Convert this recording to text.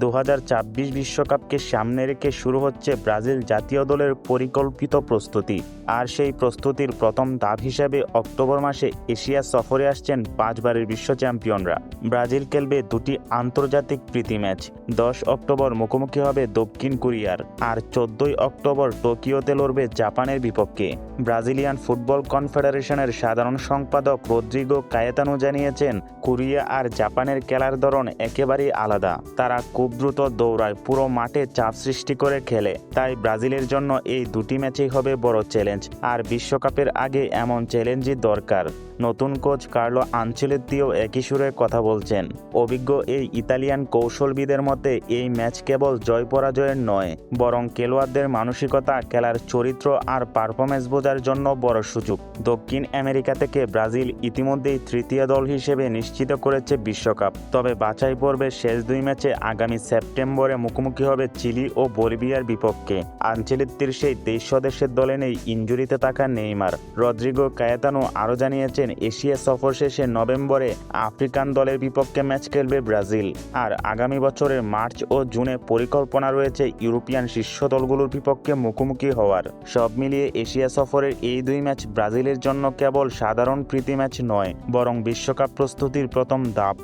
দু বিশ্বকাপকে সামনে রেখে শুরু হচ্ছে ব্রাজিল জাতীয় দলের পরিকল্পিত প্রস্তুতি। আর সেই প্রস্তুতির প্রথম ধাপ হিসেবে অক্টোবর মাসে এশিয়া সফরে আসছেন পাঁচবারের বিশ্ব চ্যাম্পিয়নরা। ব্রাজিল খেলবে দুটি আন্তর্জাতিক প্রীতি ম্যাচ। দশ অক্টোবর মুখোমুখি হবে দক্ষিণ কোরিয়ার। আর চোদ্দই অক্টোবর টোকিওতে লড়বে জাপানের বিপক্ষে। ব্রাজিলিয়ান ফুটবল কনফেডারেশনের সাধারণ সম্পাদক রদ্রিগো কায়েতানো জানিয়েছেন, কোরিয়া আর জাপানের খেলার ধরন একেবারেই আলাদা। তারা খুব দ্রুত দৌড়ায়, পুরো মাঠে চাপ সৃষ্টি করে খেলে। তাই ব্রাজিলের জন্য এই দুটি ম্যাচেই হবে বড় চ্যালেঞ্জ, আর বিশ্বকাপের আগে এমন চ্যালেঞ্জই দরকার। নতুন কোচ কার্লো আঞ্চলিত্তিও একই সুরে কথা বলছেন। অভিজ্ঞ এই ইতালিয়ান কৌশলবিদের মতে, এই ম্যাচ কেবল জয় পরাজয়ের নয়, বরং খেলোয়াড়দের মানসিকতা, খেলার চরিত্র আর পারফরমেন্স বোঝার জন্য বড় সুযোগ। দক্ষিণ আমেরিকা থেকে ব্রাজিল ইতিমধ্যেই তৃতীয় দল হিসেবে নিশ্চিত করেছে বিশ্বকাপ, তবে বাছাই পর্বে শেষ দুই ম্যাচে আগামী সেপ্টেম্বরে মুখোমুখি হবে চিলি ও বলিভিয়ার বিপক্ষে। আঞ্চলিত্তির সেই তেইশ সদস্যের দলে নেই ইঞ্জুরিতে থাকা নেইমার। রদ্রিগো কায়েতানো আরও জানিয়েছেন, এশিয়া সফর শেষে নভেম্বরে আফ্রিকান দলের বিপক্ষে ম্যাচ খেলবে ব্রাজিল। আর আগামী বছরের মার্চ ও জুনে পরিকল্পনা রয়েছে ইউরোপিয়ান শীর্ষ দলগুলোর বিপক্ষে মুখোমুখি হওয়ার। সব মিলিয়ে এশিয়া সফরের এই দুই ম্যাচ ব্রাজিলের জন্য কেবল সাধারণ প্রীতি ম্যাচ নয়, বরং বিশ্বকাপ প্রস্তুতির প্রথম ধাপ।